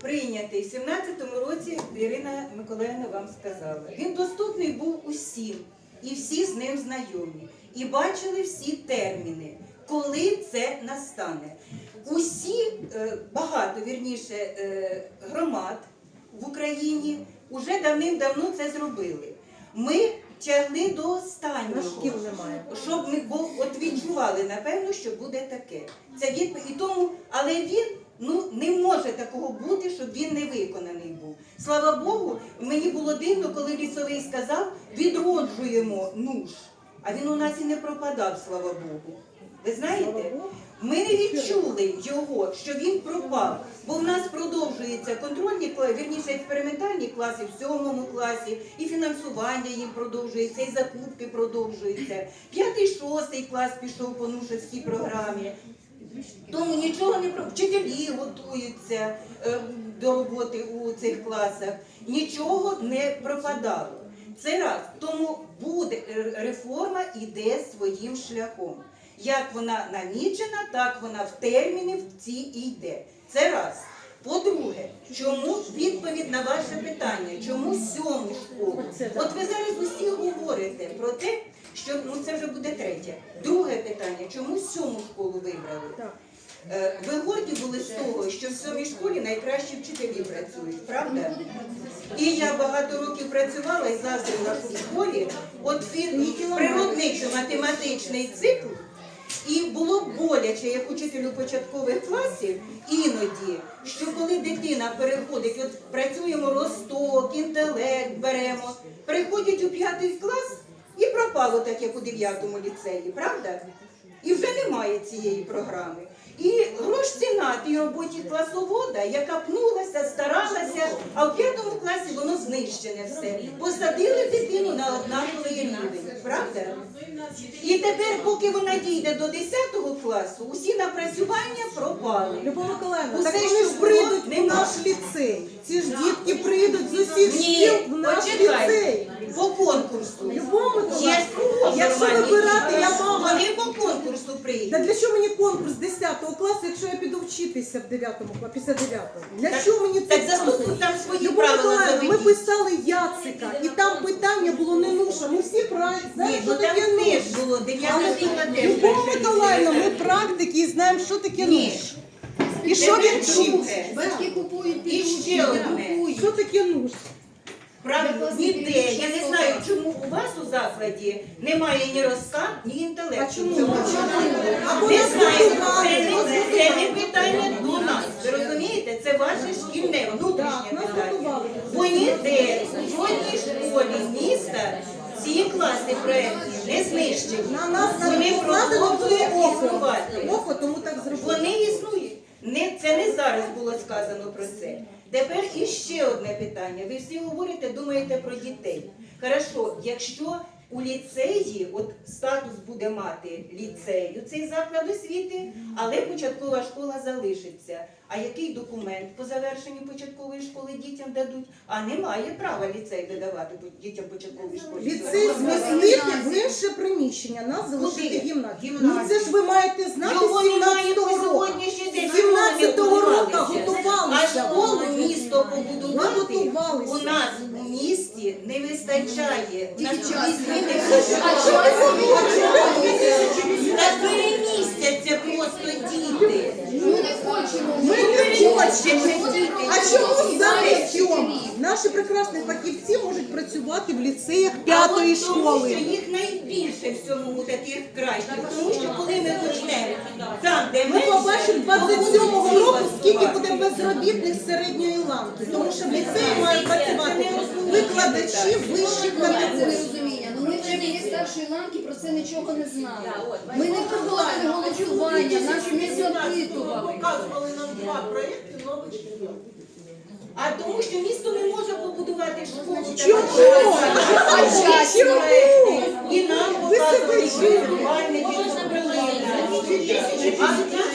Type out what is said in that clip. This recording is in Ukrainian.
прийнятий в 17-му році, Ірина Миколаївна вам сказала. Він доступний був усім, і всі з ним знайомі. І бачили всі терміни, коли це настане. Усі, е, багато вірніше, е, громад в Україні вже давним-давно це зробили. Ми тягли до останнього. Щоб ми бо от відчували, напевно, що буде таке. Це відповідь. І тому, але він ну не може такого бути, щоб він не виконаний був. Слава Богу, мені було дивно, коли лісовий сказав, відроджуємо нуж. А він у нас і не пропадав, слава Богу. Ви знаєте? Ми не відчули його, що він пропав, бо в нас продовжуються контрольні класи, вірніше експериментальні класи в сьомому класі, і фінансування їм продовжується, і закупки продовжуються. П'ятий, шостий клас пішов по нушевській програмі. Тому нічого не про вчителі готуються е, до роботи у цих класах. Нічого не пропадало. Це раз. Тому буде е, реформа йде своїм шляхом. Як вона намічена, так вона в терміни в ці йде. Це раз. По-друге, чому відповідь на ваше питання? Чому сьому школу? От ви зараз усі говорите про те, що ну це вже буде третє. Друге питання: чому сьому школу вибрали? Е, Ви горді були з того, що в сьомій школі найкращі вчителі працюють, правда? І я багато років працювала і що в школі от фі- природничо-математичний цикл. І було боляче, як учителю початкових класів, іноді, що коли дитина переходить, от працюємо росток, інтелект беремо, переходять у п'ятий клас і пропало так, як у дев'ятому ліцеї, правда? І вже немає цієї програми. І грош ціна тій роботі класовода, яка пнулася, старалася, а в п'ятому класі воно знищене все. Посадили дитину на однаковий рівень, правда? І тепер, поки вона дійде до 10 класу, усі напрацювання пропали. Любов Миколаївна, так вони ж прийдуть нема. наш ліцей. Ці ж дітки прийдуть з усіх шкіл в наш ліцей. по конкурсу. Любов Є Миколаївна, якщо вибирати, Вони по конкурсу. Та для чого мені конкурс 10 класу, якщо я піду вчитися в 9 класі, після 9? Для Так- чого мені так цей заступник там свої Любов правила Миколаївна, ми заведіть. писали Яцика, і там питання було не нуша. Ми всі правильно Ні, знаємо, ну що там таке теж нуш. було 9 Але теж. Любов Миколаївна, ми практики і знаємо, що таке Ні. нуш. І що він друге. Батьки купують І ще одне. Що таке нуш? Правильно, ніде. Я не знаю, чому у вас у закладі немає ні розкат, ні інтелекту. А чому? Не знаю, це не, це не питання до нас. Ви розумієте? Це ваше шкільне внутрішнє питання. Бо ніде у жодній школі міста ці класи проєктні не знищені. На нас Вони продовжують існувати. Око, тому так зробили. Вони існують. Не, це не зараз було сказано про це. Тепер іще одне питання. Ви всі говорите, думаєте про дітей. Хорошо, якщо у ліцеї, от статус буде мати ліцею, цей заклад освіти, але початкова школа залишиться. А який документ по завершенню початкової школи дітям дадуть? А немає права ліцей видавати по- дітям початкової школи. Ліцей змістити в інше приміщення, нас залишити гімназію. Ну це ж ви маєте знати Його немає по 17-го року. сьогоднішній день. 17-го року А готувалися. Школу місто побудувати у нас у місті не вистачає. У нас ви? Та перемістяться просто діти. Ми не хочемо. Ми не хочемо. діти. А чому саме Знаєте. Наші прекрасні фахівці можуть працювати в ліцеях п'ятої от Тому школи. що їх найбільше в цьому таких кращих. Тому що там, де Ми побачимо 27-го року, скільки буде безробітних середньої ланки. Тому що в ліцеї мають працювати викладачі вищих категорій. нерозуміння. Ну ми вчителі старшої ланки про це нічого не знали. Ми не проводили голосування, нас не запитували. Показували нам два проєкти нових шкіл. А тому що місто не може побудувати школу. Чому? Чому? І нам показували будівельники, що прилина. А